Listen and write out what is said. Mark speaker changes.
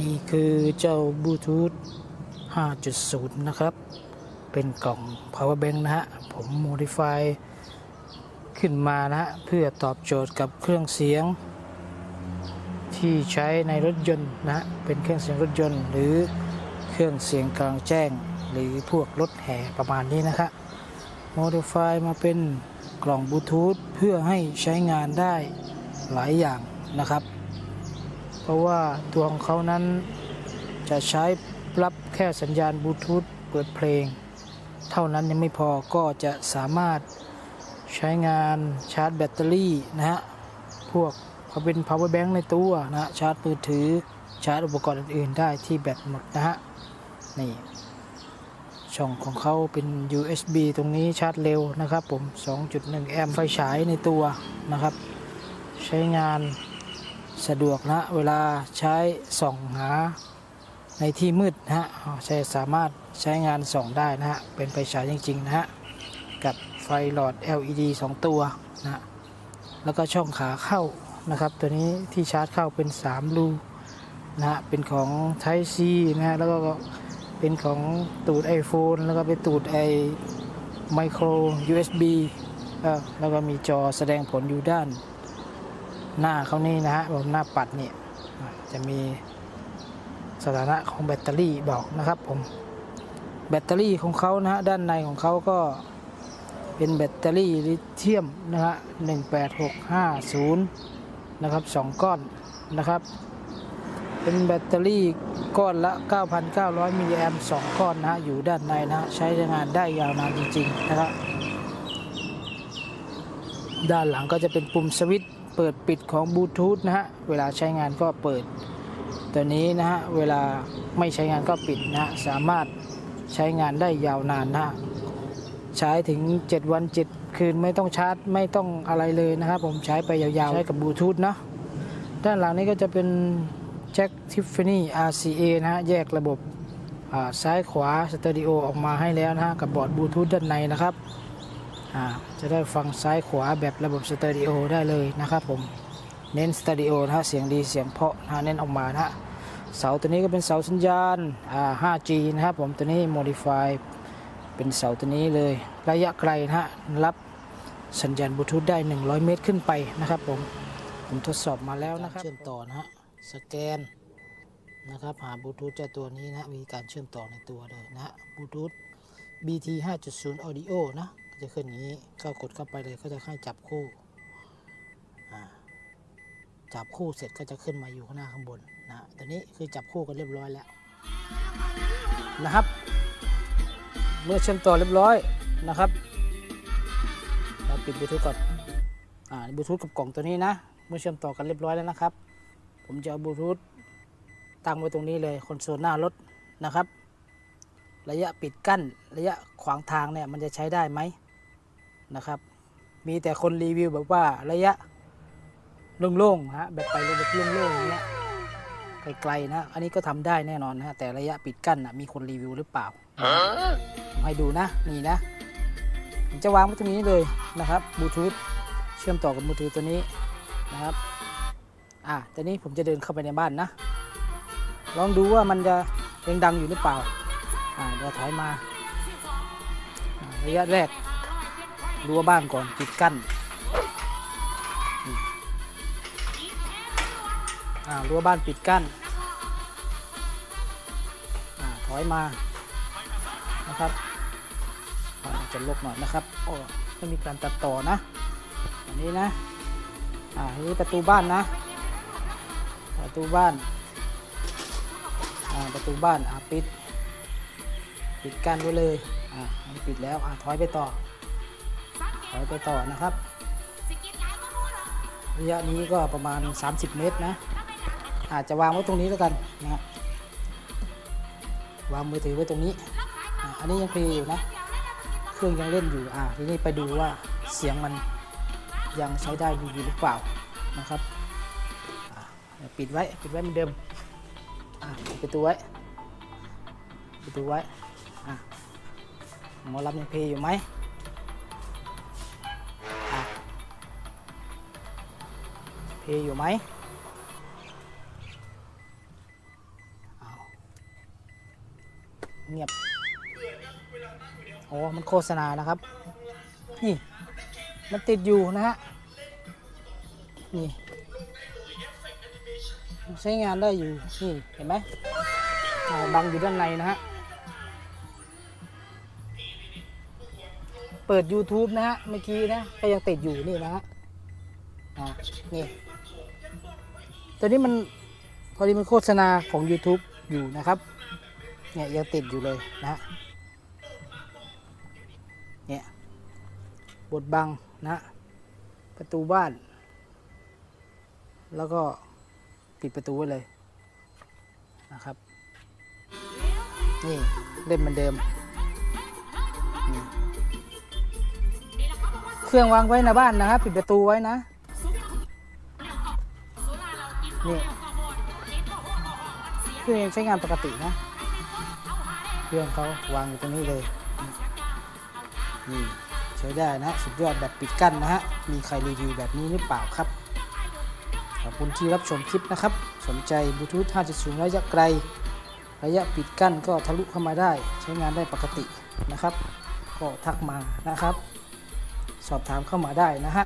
Speaker 1: นี่คือเจ้าบลูทูธ5.0 นะครับ เป็นกล่อง power bank นะฮะ ผม modify ขึ้นมานะฮะ เพื่อตอบโจทย์กับเครื่องเสียง ที่ใช้ในรถยนต์นะฮะ เป็นเครื่องเสียงรถยนต์ หรือเครื่องเสียงกลางแจ้ง หรือพวกรถแห่ประมาณนี้นะครับ modify มาเป็นกล่องบลูทูธเพื่อให้ใช้งานได้หลายอย่างนะครับ ราะว่าตัวของเขานั้นจะใช้รับแค่สัญญาณบลูทูธเปิดเพลง เท่านั้นยังไม่พอก็จะสามารถใช้งานชาร์จแบตเตอรี่นะฮะ พวกเขาเป็น power bank ในตัวนะฮะชาร์จมือถือชาร์จอุปกรณ์อื่นๆ ได้ที่แบตหมดนะฮะ นี่ ช่องของเขาเป็น USB ตรงนี้ชาร์จเร็วนะครับผม 2.1 แอมป์ไฟฉายในตัวนะครับ ใช้งาน สะดวกนะเวลาใช้ส่องหาในที่มืดนะฮะใช้สามารถใช้งานส่องได้นะฮะเป็นไฟฉายจริงๆนะฮะกับไฟหลอด LED 2 ตัวนะฮะแล้วก็ช่องขาเข้านะครับ ตัวนี้ที่ชาร์จเข้าเป็น 3 รูนะฮะเป็นของ Type C นะฮะแล้วก็เป็นของตูด iPhone แล้วก็เป็นตูดไอ Micro USB แล้วก็มีจอแสดงผลอยู่ด้าน หน้าเขานี่นะฮะบนหน้าปัดเนี่ยจะมีสถานะของแบตเตอรี่บอกนะครับผมแบตเตอรี่ของเขานะฮะด้านในของเขาก็เป็นแบตเตอรี่ลิเธียมนะฮะ18650 นะครับ 2 ก้อนนะครับ เป็นแบตเตอรี่ก้อนละ 9,900 มิลลิแอมป์2ก้อนนะฮะอยู่ด้านในนะฮะใช้งานได้ยาวนานจริงๆนะครับด้านหลังก็จะเป็นปุ่มสวิตช์ เปิดปิดของบลูทูธนะฮะ เวลาใช้งานก็เปิด ตัวนี้นะฮะ เวลาไม่ใช้งานก็ปิดนะ สามารถใช้งานได้ยาวนานนะฮะใช้ถึง 7 วัน 7 คืนไม่ต้องชาร์จไม่ต้องอะไรเลยนะครับผมใช้ไปยาวๆ ใช้กับบลูทูธเนาะ ด้านหลังนี้ก็จะเป็นแจ็คทิฟฟานี่ RCA นะฮะ แยกระบบซ้ายขวาสเตอริโอออกมาให้แล้วนะฮะ กับบอร์ดบลูทูธด้านในนะครับ จะได้ฟังซ้ายขวาแบบระบบสเตอริโอได้เลยนะครับผม เน้นสเตอริโอนะฮะเสียงดีเสียงเพาะนะเน้นออกมานะฮะเสาตัวนี้ก็เป็นเสาสัญญาณ 5G นะครับผมตัวนี้ modify เป็นเสาตัวนี้เลย ระยะไกลนะฮะรับสัญญาณบลูทูธได้ 100 เมตรขึ้นไปนะครับผม ผมทดสอบมาแล้วนะครับเชื่อมต่อนะฮะสแกนนะครับหาบลูทูธเจ้าตัวนี้นะมีการเชื่อมต่อในตัวเลยนะบลูทูธ BT 5.0 Audio นะ จะขึ้นอย่างนี้ก็กดเข้าไปเลยก็จะให้จับคู่จับคู่เสร็จก็จะขึ้นมาอยู่ข้างหน้าข้างบนนะฮะตัวนี้คือจับคู่กันเรียบร้อยแล้วนะครับ เมื่อเชื่อมต่อเรียบร้อยนะครับเราปิดบลูทูธก่อนอ่าบลูทูธกับกล่องตัวนี้นะ เมื่อเชื่อมต่อกันเรียบร้อยแล้วนะครับ ผมจะเอาบลูทูธตั้งไว้ตรงนี้เลยคอนโซลหน้ารถนะครับ ระยะปิดกั้นระยะขวางทางเนี่ยมันจะใช้ได้ไหม นะครับ มีแต่คนรีวิวแบบว่าระยะโล่งๆนะฮะแบบไปเลยแบบโล่งๆอย่างเงี้ยไกลๆนะ อันนี้ก็ทำได้แน่นอนนะฮะแต่ระยะปิดกั้นนะมีคนรีวิวหรือเปล่าผมให้ดูนะนี่นะผมจะวางไว้ตรงนี้เลยนะครับบลูทูธเชื่อมต่อกับบลูทูธตัวนี้นะครับอะตอนนี้ผมจะเดินเข้าไปในบ้านนะ ลองดูว่ามันจะยังดังอยู่หรือเปล่าอ่าเดี๋ยวถอยมาอ่าระยะแรก รั้วบ้านก่อนปิดกั้นอ่ารั้วบ้านปิดกั้นอ่าถอยมานะครับจะลกหน่อยนะครับโอ้ไม่มีการตัดต่อนะอันนี้นะอ่านี่ประตูบ้านนะประตูบ้านอ่าประตูบ้านอ่าปิด ปิดกั้นไว้เลยอ่าปิดแล้วอ่าถอยไปต่อ ถอยไปต่อนะครับ ระยะนี้ก็ประมาณ 30 เมตรนะ อาจจะวางไว้ตรงนี้แล้วกันนะวางมือถือไว้ตรงนี้ อันนี้ยังเพลย์อยู่นะ เครื่องยังเล่นอยู่ อ่าทีนี้ไปดูว่าเสียงมันยังใช้ได้อยู่หรือเปล่านะครับปิดไว้ ปิดไว้เหมือนเดิมอ่าปิดประตูไว้ปิดประตูไว้อะหมอลำยังเพลย์อยู่ไหม เพลย์อยู่ไหมเงียบ โอ้ มันโฆษณานะครับ นี่ มันติดอยู่นะฮะ นี่ ใช้งานได้อยู่ นี่ เห็นไหมบังอยู่ด้านในนะฮะ เปิด YouTube นะฮะ เมื่อกี้นะ ก็ยังติดอยู่นี่นะฮะ อ่านี่ ตัวนี้มันพอดีมันโฆษณาของ YouTube อยู่นะครับ เนี่ยยังติดอยู่เลยนะ เนี่ย บทบังนะ ประตูบ้าน แล้วก็ปิดประตูไว้เลยนะครับ นี่เล่นเหมือนเดิม เครื่องวางไว้ในบ้านนะครับ ปิดประตูไว้นะ นี่เครื่องยังใช้งานปกตินะเครื่องเขาวางอยู่ตรงนี้เลยนี่ใช้ได้นะสุดยอดแบบปิดกั้นนะฮะ มีใครรีวิวแบบนี้หรือเปล่าครับ ขอบคุณที่รับชมคลิปนะครับ สนใจบลูทูธ5.0 ระยะไกล ระยะปิดกั้นก็ทะลุเข้ามาได้ ใช้งานได้ปกตินะครับ ก็ทักมานะครับ สอบถามเข้ามาได้นะฮะ